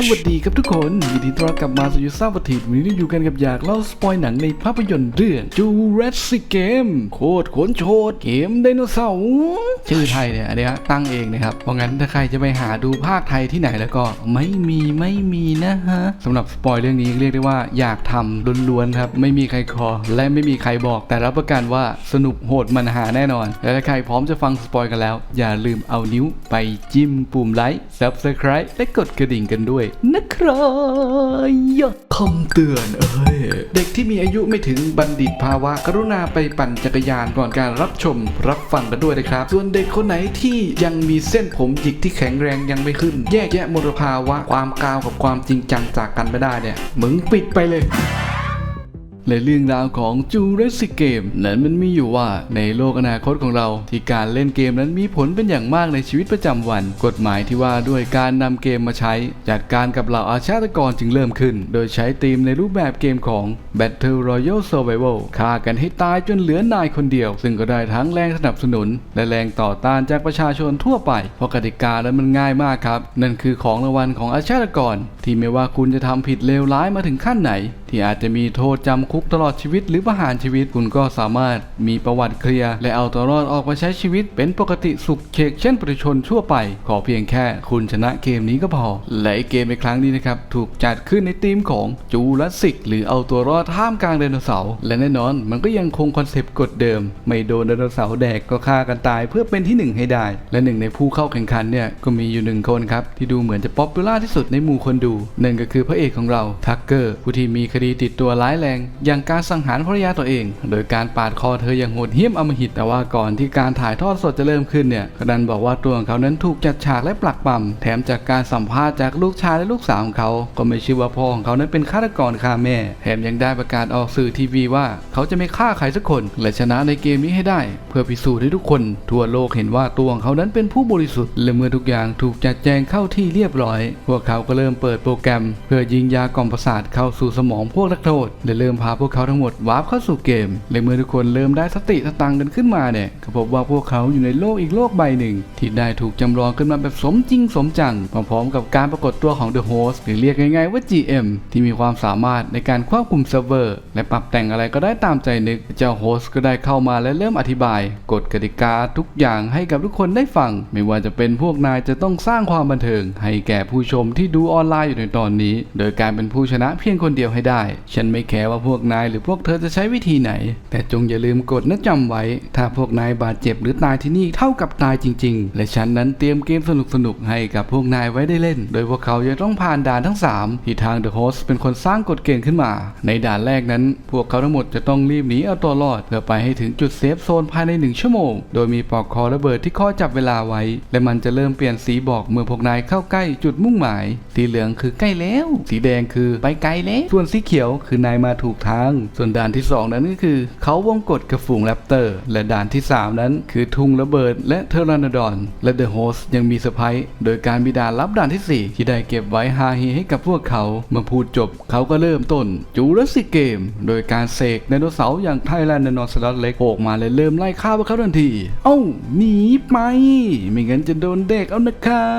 สวัสดีครับทุกคนยินดีต้อนรับกลับมาสู่ยูซ่าวัตถิตวันนี้อยู่กันกับอยากเล่าสปอยหนังในภาพยนตร์เรื่องจูเรสซิเกมโคตรขนโชดเกมไดโนเสาร์ชื่อไทยเนี่ยอันเนี้ยตั้งเองนะครับ เพราะงั้นถ้าใครจะไปหาดูภาคไทยที่ไหนแล้วก็ไม่มีไม่มีนะฮะสำหรับสปอยเรื่องนี้เรียกได้ว่าอยากทำล้วนๆครับ ไม่มีใครขอและไม่มีใครบอก แต่รับประกันว่าสนุกโหดมันหาแน่นอน และถ้าใครพร้อมจะฟังสปอยกันแล้ว อย่าลืมเอานิ้วไปจิ้มปุ่มไลค์ Subscribe และกดกระดิ่งกันด้วยนะครับคำเตือนเอ้ย เด็กที่มีอายุไม่ถึงบัณฑิตภาวะ กรุณาไปปั่นจักรยานก่อนการรับชมรับฟังกันด้วยนะครับ ส่วนเด็กคนไหนที่ยังมีเส้นผมหยิกที่แข็งแรงยังไม่ขึ้น แยกแยะมลภาวะความกาวกับความจริงจังจากกันไม่ได้เนี่ยมึงปิดไปเลย และเรื่องราวของจูเรส i c เกมนั้นมันมีอยู่ว่าในโลกอนาคตของเราที่การเล่นเกมนั้นมีผลเป็นอย่างมากในชีวิตประจำวัน กฎหมายที่ว่าด้วยการนำเกมมาใช้ จัดการกับเหล่าอาชญากรจึงเริ่มขึ้น โดยใช้ธีมในรูปแบบเกมของ Battle Royale Survival ฆ่ากันให้ตายจนเหลือนายคนเดียว ซึ่งก็ได้ทั้งแรงสนับสนุน และแรงต่อต้านจากประชาชนทั่วไป เพราะกติกาแล้วมันง่ายมากครับ นั่นคือของรางวัลของอาชญากร ที่ไม่ว่าคุณจะทำผิดเลวร้ายมาถึงขั้นไหน ที่อาจจะมีโทษจำคุกตลอดชีวิตหรือประหารชีวิตคุณก็สามารถมีประวัติเคลียร์ และเอาตัวรอดออกมาใช้ชีวิตเป็นปกติสุขเชกเช่นประชาชนทั่วไป ขอเพียงแค่คุณชนะเกมนี้ก็พอ และเกมในครั้งนี้นะครับถูกจัดขึ้นในธีมของจูราสสิก หรือเอาตัวรอดท่ามกลางไดโนเสาร์และแน่นอนมันก็ยังคงคอนเซปต์กฎเดิม ไม่โดนไดโนเสาร์แดกก็ฆ่ากันตายเพื่อเป็นที่หนึ่งให้ได้ และหนึ่งในผู้เข้าแข่งขันเนี่ยก็มีอยู่หนึ่งคนครับที่ดูเหมือนจะป๊อปปูล่าที่สุดในหมู่คนดูนั่นก็คือพระเอกของเราทักเกอร์ผู้ที่มีคดีติดตัวร้ายแรง อย่างการสังหารภรรยาตัวเอง โดยการปาดคอเธออย่างโหดเหี้ยมอมหิตแต่ว่าก่อนที่การถ่ายทอดสดจะเริ่มขึ้นเนี่ยกดันบอกว่าตัวของเขานั้นถูกจัดฉากและปลักปั๊มแถมจากการสัมภาษณ์จากลูกชายและลูกสาวของเขา ก็ไม่เชื่อว่าพ่อของเขานั้นเป็นฆาตกรฆ่าแม่ แถมยังได้ประกาศออกสื่อทีวีว่า เขาจะไม่ฆ่าใครสักคน และชนะในเกมนี้ให้ได้ เพื่อพิสูจน์ให้ทุกคน ทั่วโลกเห็นว่าตัวของเขานั้นเป็นผู้บริสุทธิ์และเมื่อทุกอย่างถูกจัดแจงเข้าที่เรียบร้อย พวกเขาก็เริ่มเปิดโปรแกรม เพื่อยิงยากล่อมประสาทเข้าสู่สมองพวกนักโทษและเริ่มพาพวกเขาทั้งหมดวาร์ปเข้าสู่เกมและเมื่อทุกคนเริ่มได้สติสตังค์กันขึ้นมาเนี่ยก็พบว่าพวกเขาอยู่ในโลกอีกโลกใบหนึ่ง ที่ได้ถูกจำลองขึ้นมาแบบสมจริงสมจังพร้อมๆกับการปรากฏตัวของ The Host หรือเรียกง่ายๆว่า GM ที่มีความสามารถในการควบคุมเซิร์ฟเวอร์ และปรับแต่งอะไรก็ได้ตามใจนึกเจ้าโฮสก็ได้เข้ามาและเริ่มอธิบายกฎกติกาทุกอย่างให้กับทุกคนได้ฟัง ไม่ว่าจะเป็นพวกนายจะต้องสร้างความบันเทิง ให้แก่ผู้ชมที่ดูออนไลน์อยู่ในตอนนี้ โดยการเป็นผู้ชนะเพียงคนเดียวให้ได้ฉันไม่แคร์ว่าพวกนายหรือพวกเธอจะใช้วิธีไหน แต่จงอย่าลืมกฎและจำไว้ ถ้าพวกนายบาดเจ็บหรือตายที่นี่เท่ากับตายจริง ๆ และฉันนั้นเตรียมเกมสนุกๆให้กับพวกนายไว้ได้เล่น โดยพวกเขาจะต้องผ่านด่านทั้ง 3 ที่ทาง The Host เป็นคนสร้างกฎเกณฑ์ขึ้นมา ในด่านแรกนั้น พวกเขาทั้งหมดจะต้องรีบหนีเอาตัวรอดเพื่อไปให้ถึงจุดเซฟโซนภายใน 1 ชั่วโมง โดยมีปลอกคอระเบิดที่คอจับเวลาไว้ และมันจะเริ่มเปลี่ยนสีบอกเมื่อพวกนายเข้าใกล้จุดมุ่งหมาย สีเหลืองคือใกล้แล้ว สีแดงคือไปไกลแล้ว ส่วนสีเขียวคือนายมาถูกทาง ส่วนด่านที่ 2 นั้นก็คือ เขาวงกฏกับฝูงแรปเตอร์ และด่านที่ 3 นั้น คือทุ่งระเบิดและเทอร์รานาดอน และเดอะโฮสยังมีเซไพรส์โดยการมีดานลับด่านทีสี่ 4 ที่ได้เก็บไว้ฮาเฮให้กับพวกเขาเมื่อพูดจบ เขาก็เริ่มต้นจูราสสิกเกม โดยการเสกไดโนเสาร์อย่างไทแลนด์ไดโนสาร์เล็กโผล่มาและเริ่มไล่ฆ่าพวกเขาทันที เอ้าหนีไป ไม่งั้นจะโดนเด็กเอานะครั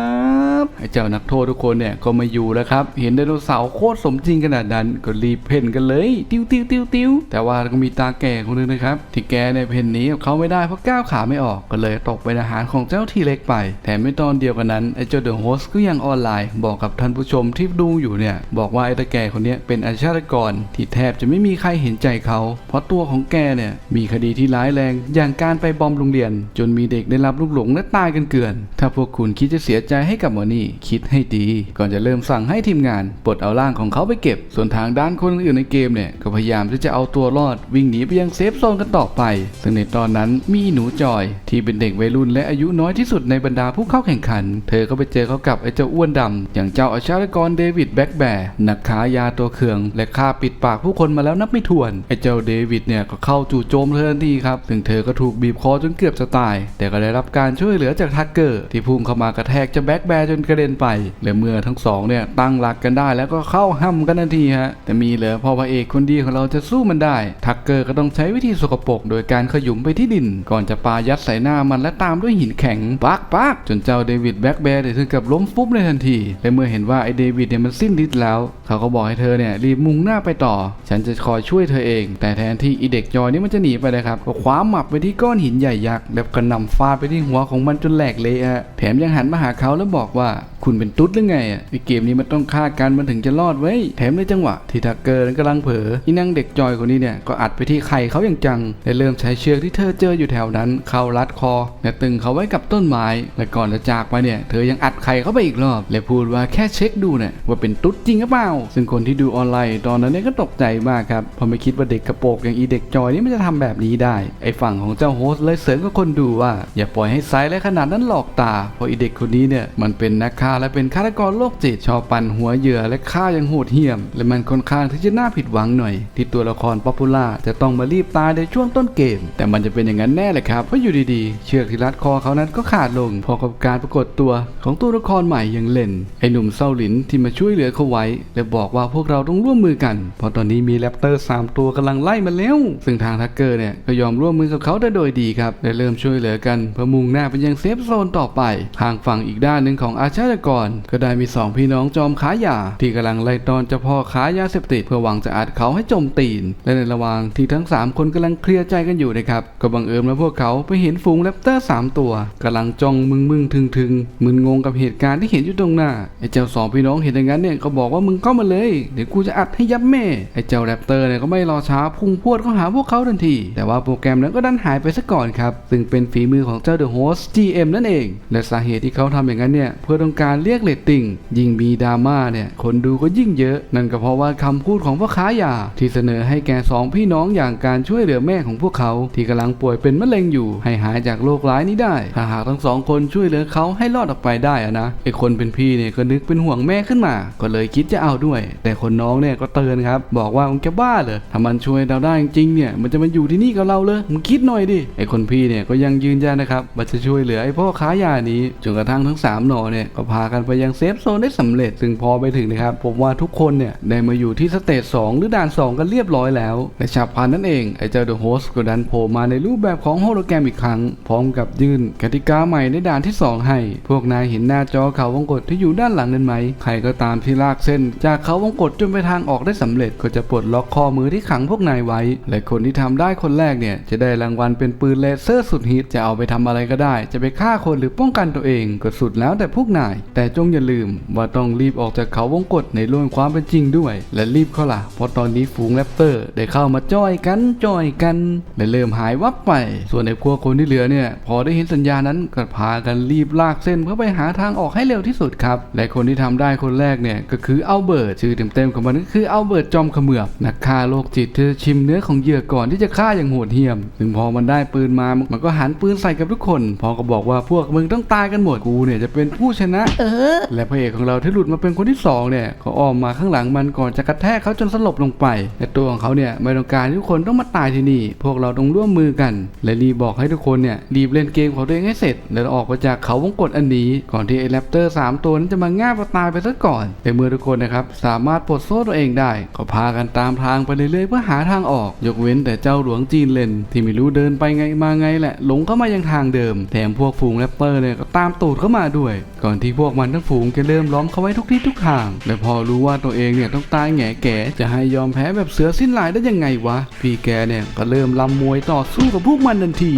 บไอ้เจ้านักโทษทุกคนเนี่ยก็มาอยู่แล้วครับ เห็นไดโนเสาร์โคตรสมจริงขนาดนั้นก็รีบเพ่นกันเลย ติ้วติ้วติ้วติ้วแต่ว่าก็มีตาแก่คนนึงนะครับ ที่แกเนี่ยเพ่นนีกับเขาไม่ได้เพราะก้าวขาไม่ออกก็เลยตกเป็นอาหารของเจ้าทีเล็กไป แถมไม่ตอนเดียวกันนั้นไอ้เจ้าเดอะโฮสก็ยังออนไลน์ บอกกับท่านผู้ชมที่ดูอยู่เนี่ย บอกว่าไอ้ตาแก่คนนี้เป็นอาชญากรที่แทบจะไม่มีใครเห็นใจเขา เพราะตัวของแกเนี่ยมีคดีที่ร้ายแรง อย่างการไปบอมโรงเรียน จนมีเด็กได้รับลูกหลงและตายกันเกลื่อน ถ้าพวกคุณคิดจะเสียใจให้กับหมอนี่คิดให้ดี ก่อนจะเริ่มสั่งให้ทีมงานปลดเอาร่างของเขาไปเก็บส่วนทางด้านคนอื่นในเกมเนี่ย ก็พยายามที่จะเอาตัวรอดวิ่งหนีไปยังเซฟโซนกันต่อไป ซึ่งในตอนนั้นมีหนูจอย ที่เป็นเด็กวัยรุ่นและอายุน้อยที่สุดในบรรดาผู้เข้าแข่งขัน เธอก็ไปเจอเขากับไอ้เจ้าอ้วนดำอย่างเจ้าอาชญากรเดวิดแบ็กแบร์นักขายาตัวเคือง และฆ่าปิดปากผู้คนมาแล้วนับไม่ถ้วนไอ้เจ้าเดวิดเนี่ยก็เข้าจู่โจมเธอทันทีครับซึ่งเธอก็ถูกบีบคอจนเกือบจะตาย แต่ก็ได้รับการช่วยเหลือจากทักเกอร์ที่พุ่งเข้ามากระแทกเจะแบ็กแบร์จนกระเด็นไปและเมื่อทั้งสองเนี่ยตั้งหลักกันได้แล้วก็เข้าห้ำกันทันทีฮะแต่มีเหรอพอพระเอกคนดีของเราจะสู้มันได้ ทักเกอร์ก็ต้องใช้วิธีสกปรกโดยการขยุมไปที่ดิน ก่อนจะปายัดใส่หน้ามันและตามด้วยหินแข็งปักปักจนเจ้าเดวิดแบ็กแบร์ถึงกับล้มฟุบในทันทีและเมื่อเห็นว่าไอเดวิดเนี่ยมันสิ้นฤทธิ์แล้ว เขาก็บอกให้เธอเนี่ยรีบมุ่งหน้าไปต่อ ฉันจะคอยช่วยเธอเอง แต่แทนที่อีเด็กจอยนี่มันจะหนีไปเลยครับก็คว้าหมับไปที่ก้อนหินใหญ่ยักษ์แล้วกระหน่ำฟาดไปที่หัวของมันจนแหลกเละฮะแถมยังหันมาหาเขาแล้วบอกว่าคุณเป็นตุ๊ดหรือไงอะในเกมนี้มันต้องฆ่ากันมันถึงจะรอดเว้แถมในจังหวะ ที่ทักเกอร์กำลังเผลออีนางเด็กจอยคนนี้เนี่ยก็อัดไปที่ไข่เขาอย่างจังและเริ่มใช้เชือกที่เธอเจออยู่แถวนั้น เข้ารัดคอและตึงเขาไว้กับต้นไม้และก่อนจะจากไปเนี่ย เธอยังอัดไข่เข้าไปอีกรอบ และพูดว่าแค่เช็คดูเนี่ยว่าเป็นตุ๊ดจริงหรือเปล่าซึ่งคนที่ดูออนไลน์ตอนนั้นเนี่ยก็ตกใจมากครับพราะไม่คิดว่าเด็กกระโปรงอย่างอีเด็กจอยนี่มันจะทำแบบนี้ได้ ไอฝั่งของเจ้าโฮสเลยเสริมกับคนดูว่า อย่าปล่อยให้ไซส์และขนาดนั้นหลอกตา เพราะอีเด็กคนนี้เนี่ยมันเป็นนักฆ่าและเป็นฆาตกรโรคจิตชอบปั่นหัวเหยื่อและฆ่าอย่างโหดเหี้ยม และมันค่อนข้างที่จะน่าผิดหวังหน่อย ที่ตัวละครป๊อปปูล่าจะต้องมารีบตายในช่วงต้นเกม แต่มันจะเป็นอย่างนั้นแน่เลยครับเพราะอยู่ดีๆ เชือกที่รัดคอเขานั้นก็ขาดลงพอกับการปรากฏตัวของตัวละครใหม่อย่างเล่นไอหนุ่มเศร้าหลินที่มาช่วยเหลือเขาไว้และบอกว่าพวกเราต้องร่วมมือกัน เพราะตอนนี้มีแรปเตอร์ 3 ตัวกำลังไล่มาแล้ว ซึ่งทางทักเกอร์เนี่ยก็ยอมร่วมมือกับเขาได้โดยดีครับและเริ่มช่วยเหลือกันเพื่อมุ่งหน้าไปยังเซฟโซนต่อไป ทางฝั่งอีกด้านหนึ่งของอาชญากร ก็ได้มีสองพี่น้องจอมค้ายา ที่กำลังไล่ตอนเจ้าพ่อค้ายาเสพติดเพื่อหวังจะอัดเขาให้จมตีน และในระหว่างที่ทั้ง 3 คนกำลังเคลียร์ใจกันอยู่นะครับก็บังเอิญว่าพวกเขาไปเห็นฝูงแรปเตอร์ 3 ตัวกำลังจ้องมึงมึงถึงถึงมึนงงกับเหตุการณ์ที่เห็นอยู่ตรงหน้าไอ้เจ้าสองพี่น้องเห็นอย่างนั้นเนี่ยก็บอกว่ามึงเข้ามาเลย เดี๋ยวกูจะอัดให้ยับแม่ ไอ้เจ้าแรปเตอร์เนี่ยก็ไม่รอช้าพุ่งพรวดเข้าหาพวกเขาทันที แต่ว่าโปรแกรมนั้นก็ดันหายไปซะก่อนครับ ซึ่งเป็นฝีมือของเจ้าเดอะโฮส GM นั่นเอง และสาเหตุที่เขาทำอย่างนั้นเนี่ยเพื่อต้องการเรียกเรตติ้งยิ่งมีดราม่าเนี่ยคนดูก็ยิ่งเยอะ นั่นก็เพราะว่าคำพูดของพ่อค้ายาที่เสนอให้แกสองพี่น้องอย่างการช่วยเหลือแม่ของพวกเขาที่กำลังป่วยเป็นมะเร็งอยู่ ให้หายจากโรคร้ายนี้ได้ถ้าหากทั้งสองคนช่วยเหลือเขาให้รอดออกไปได้อะนะไอคนเป็นพี่เนี่ยก็นึกเป็นห่วงแม่ขึ้นมา ก็เลยคิดจะเอาด้วยแต่คนน้องเนี่ยก็เตือนครับบอกว่ามึงจะบ้าเหรอถ้ามันช่วยเราได้จริงเนี่ยมันจะมาอยู่ที่นี่กับเราเลยมึงคิดหน่อยดิไอคนพี่เนี่ยก็ยังยืนยันนะครับว่าจะช่วยเหลือไอพ่อค้ายานี้จนกระทั่งทั้งสามหนอเนี่ยก็พากันไปยังเซฟโซนได้สำเร็จซึ่งพอไปถึงนะครับผมว่าทุกคนเนี่ยได้มาอยู่ที่สเตจ2หรือด่าน 2 กันเรียบร้อยแล้วและฉับพลันนั่นเองไอเจ้าเดอะโฮสก็ดันโผล่มาในรูปแบบของโฮโลแกรมอีกครั้ง พร้อมกับยื่นกติกาใหม่ในด่านที่ 2 ให้ พวกนายเห็นหน้าจอเขาวงกตที่อยู่ด้านหลังนั้นไหมใครก็ตามที่ลากเส้นจากเขาวงกตจนไปทางออกได้สำเร็จก็จะปลดล็อกข้อมือที่ขังพวกนายไว้ และคนที่ทำได้คนแรกเนี่ยจะได้รางวัลเป็นปืนเลเซอร์สุดฮิตจะเอาไปทำอะไรก็ได้ จะไปฆ่าคนหรือป้องกันตัวเองก็สุดแล้วแต่พวกนาย แต่จงอย่าลืมว่าต้องรีบออกจากเขาวงกตในโลกความเป็นจริงด้วย และรีบเข้าล่ะเพราะตอนนี้ฝูงแรปเตอร์ได้เข้ามาจ้อยกันจ้อยกันและเริ่มหายวับไป ส่วนในพวกคนที่เหลือเนี่ยพอได้เห็นสัญญานั้นก็พากันรีบลากเส้นเพื่อไปหาทางออกให้เร็วที่สุดครับและคนที่ทำได้คนแรกเนี่ยก็คือเอัลเบิร์ตชื่อเต็มๆของมันก็คืออัลเบิร์ตจอมเขมือบนักฆ่าโรคจิตที่จะชิมเนื้อของเหยื่อก่อนที่จะฆ่าอย่างโหดเหี้ยมซึ่งพอมันได้ปืนมามันก็หันปืนใส่กับทุกคน พอก็บอกว่าพวกมึงต้องตายกันหมดกูเนี่ยจะเป็นผู้ชนะ เออ และพระเอกของเราที่หลุดมาเป็นคนที่สองเนี่ยเขาอ้อมมาข้างหลังมันก่อนจะกระแทกเขาจนสลบลงไปและตัวของเขาเนี่ยไม่ต้องการให้ทุกคนต้องมาตายที่นี่ พวกเราต้องร่วมมือกัน และรีบบอกให้ทุกคนเนี่ยรีบเล่นเกมของตัวเองให้เสร็จ แล้วออกไปจากเขาวงกตอันนี้ ก่อนที่ไอ้แรปเตอร์สามตัวนั้นจะมาง่าบตายไปซะก่อนแต่เมื่อทุกคนนะครับสามารถปลดโซ่ตัวเองได้ ก็พากันตามทางไปเรื่อยๆเพื่อหาทางออก ยกเว้นแต่เจ้าหลวงจีนเลนที่ไม่รู้เดินไปไงมาไงแหละ หลงเข้ามายังทางเดิม แถมพวกฝูงแรปเตอร์เนี่ยก็ตามตูดเข้ามาด้วย ก่อนที่พวกมันทั้งฝูงจะเริ่มล้อมเขาไว้ทุกที่ทุกทาง และพอรู้ว่าตัวเองเนี่ยต้องตายแง่แก่จะให้ยอมแพ้แบบเสือสิ้นลายได้ยังไงวะ พี่แกเนี่ยก็เริ่มลำมวยต่อสู้กับพวกมันทันที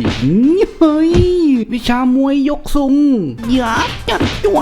เฮ้ยวิชามวยยกซุงย่าจัดจ้ว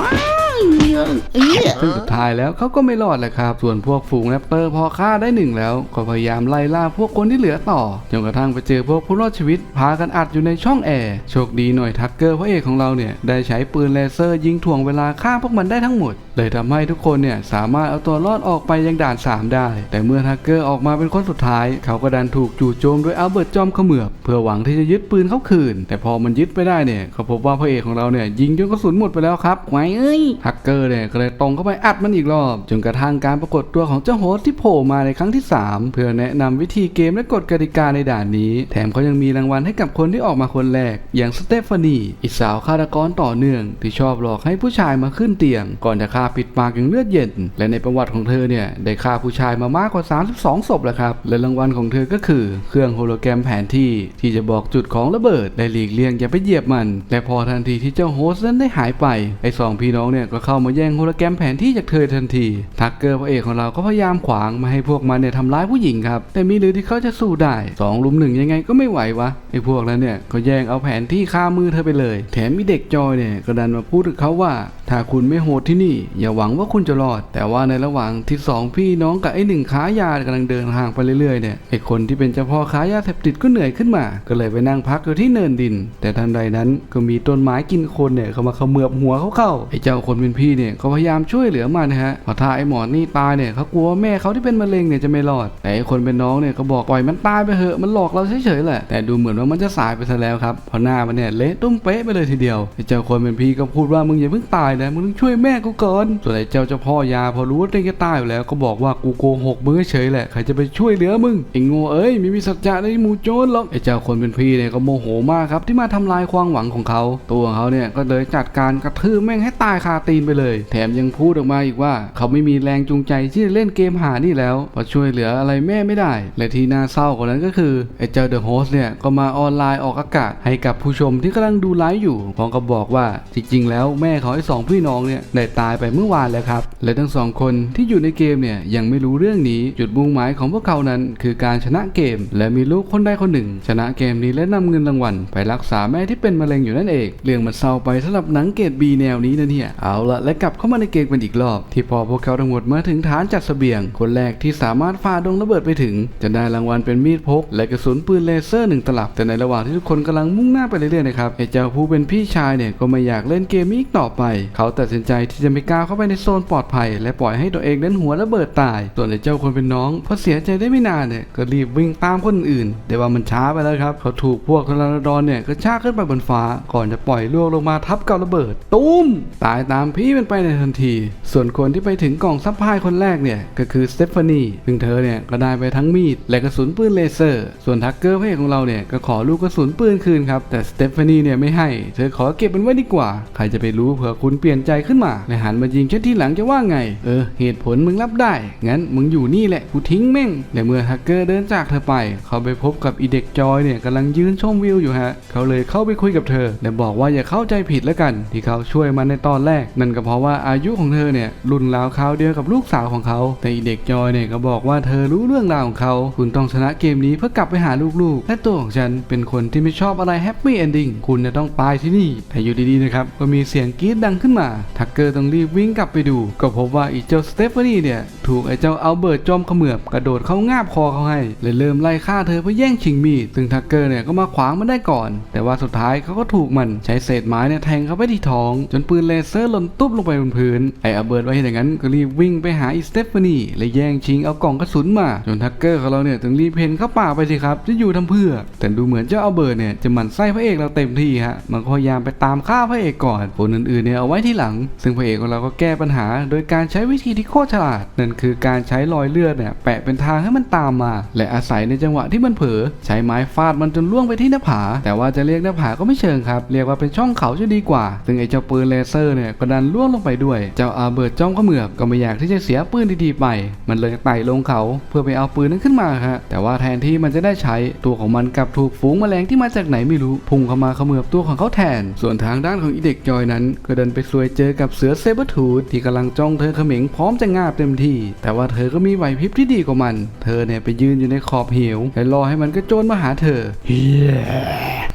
ซึ่งสุดท้ายแล้วเขาก็ไม่รอดแหละครับ ส่วนพวกฝูงแรปเตอร์พอฆ่าได้หนึ่งแล้ว ก็พยายามไล่ล่าพวกคนที่เหลือต่อ จนกระทั่งไปเจอพวกผู้รอดชีวิต พากันอัดอยู่ในช่องแอร์ โชคดีหน่อยทักเกอร์พระเอกของเราเนี่ย ได้ใช้ปืนเลเซอร์ยิงถ่วงเวลาฆ่าพวกมันได้ทั้งหมด เลยทำให้ทุกคนเนี่ยสามารถเอาตัวรอดออกไปยังด่าน 3 ได้ แต่เมื่อทักเกอร์ออกมาเป็นคนสุดท้าย เขาก็ดันถูกจู่โจมโดยอัลเบิร์ตจอมเขมือบเพื่อหวังที่จะยึดปืนเขาคืน แต่พอมันยึดไปได้เนี่ยเขาพบว่าพระเอกของเราเนี่ยยิงจนกระสุนหมดไปแล้วครับไว้เอ้ยทัฮักเกอร์เนี่ยก็เลยตรงเข้าไปอัดมันอีกรอบ จนกระทั่งการปรากฏตัวของเจ้าโฮสที่โผล่มาในครั้งที่ 3 เพื่อแนะนำวิธีเกมและกฎกติกาในด่านนี้ แถมเขายังมีรางวัลให้กับคนที่ออกมาคนแรก อย่างสเตฟานีอีกสาวฆาตกรต่อเนื่อง ที่ชอบหลอกให้ผู้ชายมาขึ้นเตียง ก่อนจะฆ่าปิดปากอย่างเลือดเย็น และในประวัติของเธอเนี่ยได้ฆ่าผู้ชายมามากกว่า 32ศพแล้วครับและรางวัลของเธอก็คือเครื่องโฮโลแกรมแผนที่ที่จะบอกจุดของระเบิดและหลีกเลี่ยงอย่าไปเหยียบมัน และพอทันทีที่เจ้าโฮสนั้นได้หายไปไอ้สองพี่น้องเนี่ยก็เข้ามาแย่งโฮโลแกรมแผนที่จากเธอทันที ทักเกอร์พระเอกของเราก็พยายามขวางไมาให้พวกมันเนี่ยทำร้ายผู้หญิงครับ แต่มีหรือที่เขาจะสู้ได้สองลุมหนึ่งยังไงก็ไม่ไหววะไอ้พวกนั้นเนี่ยก็แย่งเอาแผนที่คามือเธอไปเลย แถมมีเด็กจอยเนี่ยก็ดันมาพูดกับเขาว่า ถ้าคุณไม่โหดที่นี่ อย่าหวังว่าคุณจะรอด แต่ว่าในระหว่างที่สองพี่น้องกับไอ้หนึ่งค้ายากำลังเดินทางไปเรื่อยๆเนี่ยไอ้คนที่เป็นเจ้าพ่อค้ายาเสพติดก็เหนื่อยขึ้นมา ก็เลยไปนั่งพักอยู่ที่เนินดิน แต่ทันใดนั้นก็มีต้นไม้กินคนเนี่ยเข้ามาเขมือบหัวเขาเข้าไอ้เจ้าคนเป็นพี่เนี่ยก็พยายามช่วยเหลือมันนะฮะพอถ้าไอ้หมอนี่ตายเนี่ยเขากลัวแม่เขาที่เป็นมะเร็งเนี่ยจะไม่รอดแต่ไอ้คนเป็นน้องเนี่ยก็บอกปล่อยมันตายไปเถอะมันหลอกเราเฉยๆแหละแต่ดูเหมือนว่ามันจะสายไปซะแล้วครับเพราะหน้ามันเนี่ยเละตุ้มเป๊ะไปเลยทีเดียวไอ้เจ้าคนเป็นพี่ก็พูดว่ามึงอย่าเพิ่งตายนะมึงต้องช่วยแม่กูก่อนส่วนไอ้เจ้าเจ้าพ่อยาพอรู้ว่าตัวเองจะตายอยู่แล้วก็บอกว่ากูโกหกมึงเฉยๆแหละใครจะไปช่วยเหลือมึงไอ้โง่เอ้ยไม่มีสัจจะในหมู่โจรหรอกไอ้เจ้าคนเป็นพี่เนี่ยก็โมโหมากครับที่มาทำลายความหวังของเขา ตัวของเขาเนี่ยก็เลยจัดการกระทืบแม่งให้ตายคาตีนไปเลย แถมยังพูดออกมาอีกว่า เขาไม่มีแรงจูงใจที่จะเล่นเกมหานี่แล้วเพราะช่วยเหลืออะไรแม่ไม่ได้ และที่น่าเศร้ากว่านั้นก็คือไอ้เจ้าเดอะโฮสเนี่ยก็มาออนไลน์ออกอากาศ ให้กับผู้ชมที่กำลังดูไลฟ์อยู่พร้อมกับบอกว่าจริง ๆ แล้วแม่ของไอ้สองพี่น้องเนี่ยได้ตายไปเมื่อวานแล้วครับและทั้งสองคนที่อยู่ในเกมเนี่ยยังไม่รู้เรื่องนี้จุดมุ่งหมายของพวกเขานั้น คือการชนะเกม และมีลูกคนใดคนหนึ่ง ชนะเกมนี้และนำเงินรางวัลไปรักษาแม่ที่เป็นมะเร็งอยู่นั่นเอง เรื่องมันเศร้าไปสำหรับหนังเกรดบีแนวนี้นะเนี่ยเอาละและกลับเข้ามาในเกมกันอีกรอบ ที่พอพวกเขาทั้งหมดมาถึงฐานจัดเสบียง คนแรกที่สามารถฝ่าดงระเบิดไปถึง จะได้รางวัลเป็นมีดพก และกระสุนปืนเลเซอร์หนึ่งตลับแต่ในระหว่างที่ทุกคนกำลังมุ่งหน้าไปเรื่อยๆนะครับไอ้เจ้าผู้เป็นพี่ชายเนี่ยก็ไม่อยากเล่นเกมอีกต่อไป เขาตัดสินใจที่จะไม่ก้าวเข้าไปในโซนปลอดภัย และปล่อยให้ตัวเองนั้นหัวระเบิดตาย ส่วนไอ้เจ้าคนเป็นน้องพอเสียใจได้ไม่นานเนี่ยก็รีบวิ่งตามคนอื่นแต่ว่ามันช้าไปแล้วครับเขาถูกพวกทราดอนเนี่ยกระชากขึ้นไปบนฟ้าก่อนจะปล่อยล่วงลงมาทับกับระเบิด ตุ้ม ตายตามพี่มันไปในทันที ส่วนคนที่ไปถึงกล่องซัพพลายคนแรกเนี่ย ก็คือสเตฟานีซึ่งเธอเนี่ยก็ได้ไปทั้งมีด และกระสุนปืนเลเซอร์ ส่วนทักเกอร์พระเอกของเราเนี่ยก็ขอลูกกระสุนปืนคืนครับแต่สเตฟานีเนี่ยไม่ให้ เธอขอเก็บมันไว้ดีกว่า ใครจะไปรู้เผื่อคุณเปลี่ยนใจขึ้นมาและหันมายิงเช่นที่หลังจะว่าไง เออ เหตุผลมึงรับได้ งั้นมึงอยู่นี่แหละกูทิ้งแม่งและเมื่อทักเกอร์เดินจากเธอไป เขาไปพบกับอีเด็กจอยเนี่ยกำลังยืนชมวิวอยู่ฮะ เขาเลยเข้าไปคุยกับเธอ และบอกว่าอย่าเข้าใจผิดแล้วกัน ที่เขาช่วยมันในตอนแรกนั่นก็เพราะว่าอายุของเธอเนี่ยรุ่นราวคราวเดียวกับลูกสาวของเขา แต่อีเด็กจอยเนี่ยก็บอกว่าเธอรู้เรื่องราวของเขา คุณต้องชนะเกมนี้เพื่อกลับไปหาลูกๆ และตัวของฉันเป็นคนที่ไม่ชอบอะไรแฮปปี้เอนดิ้งคุณจะต้องตายที่นี่ แต่อยู่ดีๆนะครับก็มีเสียงกรี๊ดดังขึ้นมาทักเกอร์ต้องรีบวิ่งกลับไปดู ก็พบว่าอีเจ้าสเตฟานีเนี่ยถูกไอ้เจ้าอัลเบิร์ตจอมเขมือบกระโดดเข้างาบคอเขาให้เลยเริ่มไล่ฆ่าเธอเพื่อแย่งชิงมีดซึ่งทักเกอร์เนี่ยก็มาขวางมันได้ก่อน แต่ว่าสุดท้ายเขาก็ถูกมันใช้เศษไม้เนี่ยแทงเข้าไปที่ท้อง จนปืนเลเซอร์หล่นตุ๊บลงไปบนพื้น ไอ้อัลเบิร์ตไว้อย่างนั้นก็รีบวิ่งไปหาอีสเตฟานีและแย่งชิงเอากล่องกระสุนมาจนทักเกอร์ของเราเนี่ยถึงรีบเพนเข้าป่าไปสิครับจะอยู่ทำเพื่อ แต่ดูเหมือนเจ้าอัลเบิร์ตเนี่ยจะหมั่นไส้พระเอกเราเต็มที่ฮะมันพยายามไปตามฆ่าพระเอกก่อนคนอื่นๆเนี่ยเอาไว้ที่หลัง ซึ่งพระเอกของเราก็แก้ปัญหา โดยการใช้วิธีที่โคตรฉลาดนั่นคือการใช้รอยเลือดเนี่ยแปะเป็นทางให้มันตามมา และอาศัยในจังหวะที่มันเผลอใช้ไม้ฟาดมันจนล่วงไปที่หน้าผา แต่ว่าจะเรียกหน้าผาก็ไม่เชิงครับ เรียกว่าเป็นช่องเขาจะดีกว่า ซึ่งไอ้เจ้าปืนเลเซอร์เนี่ยก็ดันล่วงลงไปด้วย เจ้าอาเบิร์ตจ้องก็เมือบก็ไม่อยากที่จะเสียปืนดีๆไป มันเลยไต่ลงเขาเพื่อไปเอาปืนนั้นขึ้นมาฮะ แต่ว่าแทนที่มันจะได้ใช้ตัวของมันกลับถูกฝูงแมลงที่มาจากไหนไม่รู้พุ่งเข้ามาเขมือบตัวของเขาแทน ส่วนทางด้านของอีเด็กจอยนั้น ก็เดินไปซวยเจอกับเสือเซเบอร์ทูธที่กำลังจ้องเธอเขม็งพร้อมจะงาบเต็มที่ แต่ว่าเธอก็มีไหวพริบที่ดีกว่ามัน เธอเนี่ยไปยืนอยู่ในขอบเหวและรอให้มันกระโจนมาหาเธอ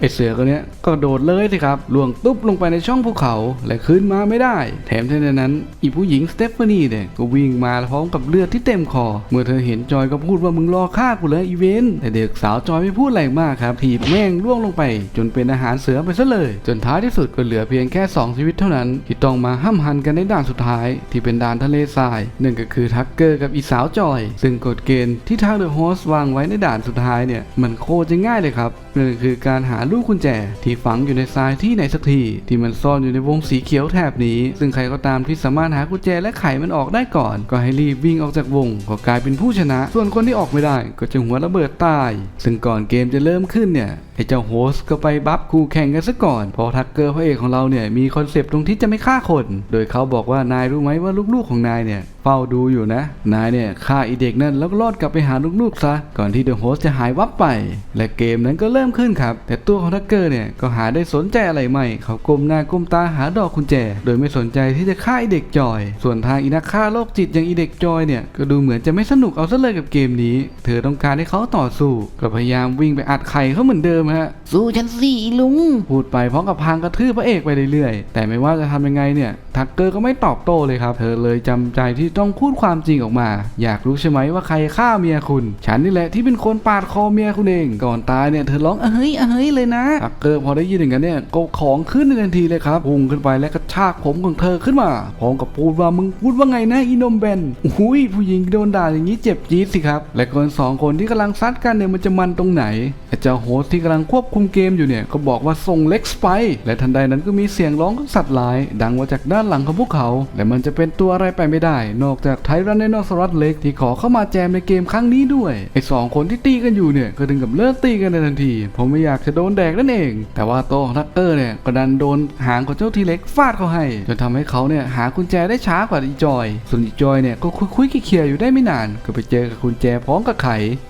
ไอเสือคนนี้ก็โดดเลยสิครับล่วงตุ๊บลงไปในช่องภูเขา และขึ้นมาไม่ได้ แถมในนั้น อีผู้หญิงสเตฟานีเนี่ยก็วิ่งมาพร้อมกับเลือดที่เต็มคอ เมื่อเธอเห็นจอยก็พูดว่ามึงรอฆ่ากูเลยอีเวนต์แต่เด็กสาวจอยไม่พูดอะไรมากครับถีบแม่งล่วงลงไป จนเป็นอาหารเสือไปซะเลย จนท้ายที่สุดก็เหลือเพียงแค่ 2 ชีวิตเท่านั้น ที่ต้องมาห้ำหันกันในด่านสุดท้าย ที่เป็นด่านทะเลทรายหนั่นก็คือทักเกอร์กับอีสาวจอย ซึ่งกฎเกณฑ์ที่ทางเดอะโฮสต์วางไว้ในด่านสุดท้ายเนี่ยมันโคตรจะง่ายเลยครับนั่นคือการหาลูกกุญแจ ที่ฝังอยู่ในทรายที่ไหนสักที ที่มันซ่อนอยู่ในวงสีเขียวแถบนี้ ซึ่งใครก็ตามที่สามารถหากุญแจและไขมันออกได้ก่อน ก็ให้รีบวิ่งออกจากวง ก็กลายเป็นผู้ชนะ ส่วนคนที่ออกไม่ได้ ก็จะหัวระเบิดตาย ซึ่งก่อนเกมจะเริ่มขึ้นเนี่ยไอ้เจ้าโฮสก็ไปบัฟคู่แข่งกันซะก่อน พอทักเกอร์พระเอกของเราเนี่ยมีคอนเซปต์ตรงที่จะไม่ฆ่าคน โดยเขาบอกว่านายรู้ไหมว่าลูกๆของนายเนี่ยเฝ้าดูอยู่นะ นายเนี่ยฆ่าอีเด็กนั่นแล้วก็รอดกลับไปหาลูกๆซะ ก่อนที่เดอะโฮสจะหายวับไป และเกมนั้นก็เริ่มขึ้นครับ แต่ตัวของทักเกอร์เนี่ยก็หาได้สนใจอะไรไม่ เขาก้มหน้าก้มตาหาดอกกุญแจ โดยไม่สนใจที่จะฆ่าไอเด็กจอย ส่วนทางอีนักฆ่าโรคจิตอย่างอีเด็กจอยเนี่ยก็ดูเหมือนจะไม่สนุกเอาซะเลยกับเกมนี้ เธอต้องการให้เขาต่อสู้ ก็พยายามวิ่งไปอัดไข่เขาเหมือนเดิมฮะสู้ฉันสิลุง พูดไปพร้อมกับพางกระทืบพระเอกไปเรื่อยๆ แต่ไม่ว่าจะทำยังไงเนี่ยทักเกอร์ก็ไม่ตอบโต้เลยครับเธอเลยจำใจที่ต้องพูดความจริงออกมา อยากรู้ใช่ไหมว่าใครฆ่าเมียคุณ ฉันนี่แหละที่เป็นคนปาดคอเมียคุณเอง ก่อนตายเนี่ยเธอร้องเอ้ยเอ้ยเลยนะทักเกอร์พอได้ยินอย่างนั้นเนี่ยก็ของขึ้นในทันทีเลยครับพุ่งขึ้นไปและกระชากผมของเธอขึ้นมาพร้อมกับพูดว่ามึงพูดว่าไงนะอีนมเบนอุ้ยผู้หญิงโดนด่าอย่างนี้เจ็บจี๊ดสิครับและคนสองคนที่กำลังซัดกันเนี่ยมันจะมันตรงไหนไอ้เจ้าโฮสต์ที่กำลังดังควบคุมเกมอยู่เนี่ยก็บอกว่าส่งเล็กไป และทันใดนั้นก็มีเสียงร้องของสัตว์ร้าย ดังมาจากด้านหลังของพวกเขา และมันจะเป็นตัวอะไรไปไม่ได้ นอกจากไทรันไดโนเสาร์เล็กที่ขอเข้ามาแจมในเกมครั้งนี้ด้วยไอ้สองคนที่ตีกันอยู่เนี่ยก็ถึงกับเลิกตีกันในทันที ผมไม่อยากจะโดนแดกนั่นเอง แต่ว่าโตวของทักเกอร์เนี่ยก็ดันโดนหางของเจ้าทีเล็กฟาดเขาให้จนทำให้เขาเนี่ยหากุญแจได้ช้ากว่าอีจอย ส่วนอีจอยเนี่ยก็คุยๆเคลียร์อยู่ได้ไม่นาน ก็ไปเจอกับกุญแจพร้อมกับไข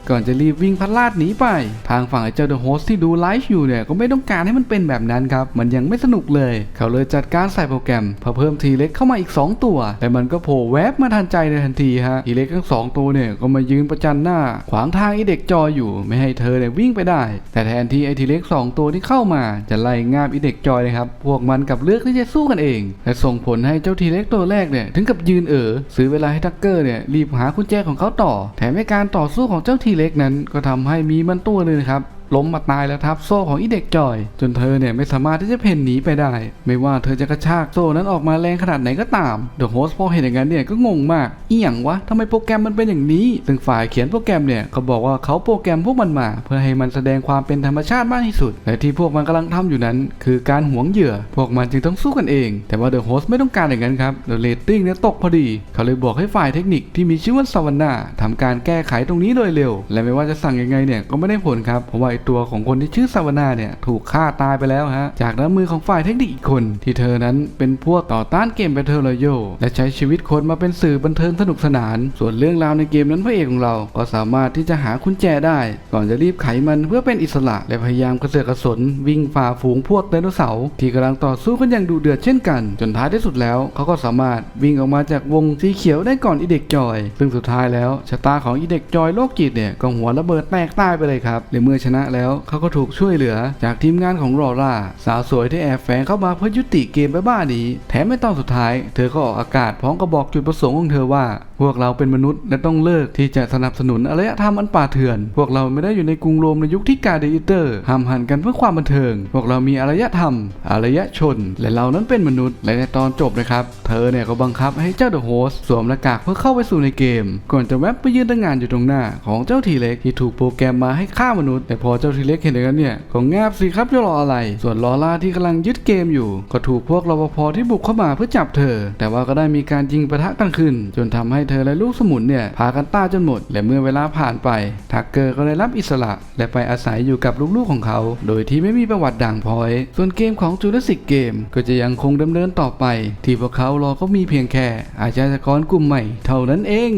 ก่อนจะรีบวิ่งพัดลาดหนีไป ทางฝั่งไอ้เจ้าเดอะโฮสทดูไลฟ์อยู่เนี่ยก็ไม่ต้องการให้มันเป็นแบบนั้นครับมันยังไม่สนุกเลย เขาเลยจัดการใส่โปรแกรมเพื่อเพิ่มทีเล็กเข้ามาอีก 2 ตัว แต่มันก็โผล่แวบมาทันใจในทันทีฮะทีเล็กทั้งสองตัวเนี่ยก็มายืนประจันหน้า ขวางทางไอเด็กจอยอยู่ไม่ให้เธอเนี่ยวิ่งไปได้ แต่แทนที่ไอทีเล็กสองตัวที่เข้ามาจะไล่งาบไอเด็กจอยเลยครับพวกมันกับเลือกที่จะสู้กันเองและส่งผลให้เจ้าทีเล็กตัวแรกเนี่ยถึงกับยืนเอ๋อซื้อเวลาให้ทักเกอร์เนี่ยรีบหากุญแจของเขาต่อ แถมในการต่อสู้ของเจ้าทีเล็กนั้นก็ทำให้มีมันตัวหนึงนะครับ ล้มมาตายแล้วทับโซ่ของอีเด็กจอย จนเธอเนี่ยไม่สามารถที่จะเพ่นหนีไปได้ ไม่ว่าเธอจะกระชากโซ่นั้นออกมาแรงขนาดไหนก็ตามเดอะโฮสพอเห็นอย่างนั้นเนี่ยก็งงมากอีหยังวะทำไมโปรแกรมมันเป็นอย่างนี้ ซึ่งฝ่ายเขียนโปรแกรมเนี่ยก็บอกว่าเขาโปรแกรมพวกมันมา เพื่อให้มันแสดงความเป็นธรรมชาติมากที่สุดและที่พวกมันกำลังทำอยู่นั้น คือการหวงเหยื่อ พวกมันจึงต้องสู้กันเอง แต่ว่าเดอะโฮสไม่ต้องการอย่างนั้นครับเดอะเรตติ้งเนี่ยตกพอดี เขาเลยบอกให้ฝ่ายเทคนิคที่มีชื่อว่าซาวาน่าทำการแก้ไขตรงนี้โดยเร็ว และไม่ว่าจะสั่งยังไงเนี่ยก็ไม่ได้ผลครับเพราะว่าไอตัวของคนที่ชื่อซาวนาเนี่ยถูกฆ่าตายไปแล้วฮะ จากน้ำมือของฝ่ายเทคนิคอีกคน ที่เธอนั้นเป็นพวกต่อต้านเกม Battle Royale และใช้ชีวิตคนมาเป็นสื่อบันเทิงสนุกสนาน ส่วนเรื่องราวในเกมนั้นพระเอกของเรา ก็สามารถที่จะหากุญแจได้ ก่อนจะรีบไขมันเพื่อเป็นอิสระ และพยายามกระเสือกกระสนวิ่งฝ่าฝูงพวกไดโนเสาร์ที่กำลังต่อสู้กันอย่างดุเดือดเช่นกัน จนท้ายที่สุดแล้ว เขาก็สามารถวิ่งออกมาจากวงสีเขียวได้ก่อนอีเด็กจอย ซึ่งสุดท้ายแล้วชะตาของอีเด็กจอยโรคจิตเนี่ยก็หัวระเบิดแตกตายไปเลยครับและเมื่อชนะแล้วเขาก็ถูกช่วยเหลือจากทีมงานของรอร่า สาวสวยที่แอบแฝงเข้ามาเพื่อยุติเกมบ้าๆนี้แถมไม่ต้องสุดท้าย เธอก็ออกอากาศพร้อมกับบอกจุดประสงค์ของเธอว่า พวกเราเป็นมนุษย์และต้องเลิกที่จะสนับสนุนอารยธรรมอันป่าเถื่อน พวกเราไม่ได้อยู่ในกรุงโรมในยุคที่กาเดอิเตอร์ห้ามหันกันเพื่อความบันเทิง พวกเรามีอารยธรรมอารยชน และเรานั้นเป็นมนุษย์และในตอนจบนะครับเธอเนี่ยก็บังคับให้เจ้าเดอะโฮสสวมหน้ากากเพื่อเข้าไปสู่ในเกม ก่อนจะแวบไปยืนตั้งงานอยู่ตรงหน้าของเจ้าทีเล็กที่ถูกโปรแกรมมาให้ฆ่ามนุษย์แต่พอเจ้าทีเล็กเห็นอย่างนั้นเนี่ยก็แงบสิครับจะรออะไร ส่วนลอล่าที่กำลังยึดเกมอยู่ ก็ถูกพวกรปภที่บุกเข้ามาเพื่อจับเธอ แต่ว่าก็ได้มีการยิงปะทะกันขึ้น จนทำให้เธอและลูกสมุนเนี่ยพากันตายจนหมด และเมื่อเวลาผ่านไปทักเกอร์ก็ได้รับอิสระ และไปอาศัยอยู่กับลูกๆของเขา โดยที่ไม่มีประวัติด่างพร้อย ส่วนเกมของจูเลสิกเกมก็จะยังคงดำเนินต่อไป ที่พวกเขารอก็มีเพียงแค่อาชญากรกลุ่มใหม่เท่านั้นเอง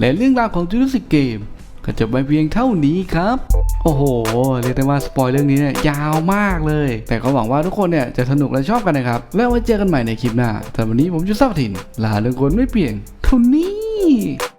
และเรื่องราวของจูเลสิกเกม ก็จบไปเพียงเท่านี้ครับ โอ้โห เรียกได้ว่าสปอยเรื่องนี้เนี่ยยาวมากเลย แต่ก็หวังว่าทุกคนเนี่ยจะสนุกและชอบกันนะครับ แล้วไว้เจอกันใหม่ในคลิปหน้าแต่วันนี้ผมจะเศร้าถิ่นลาเรื่องคนไม่เปลี่ยนเท่านี้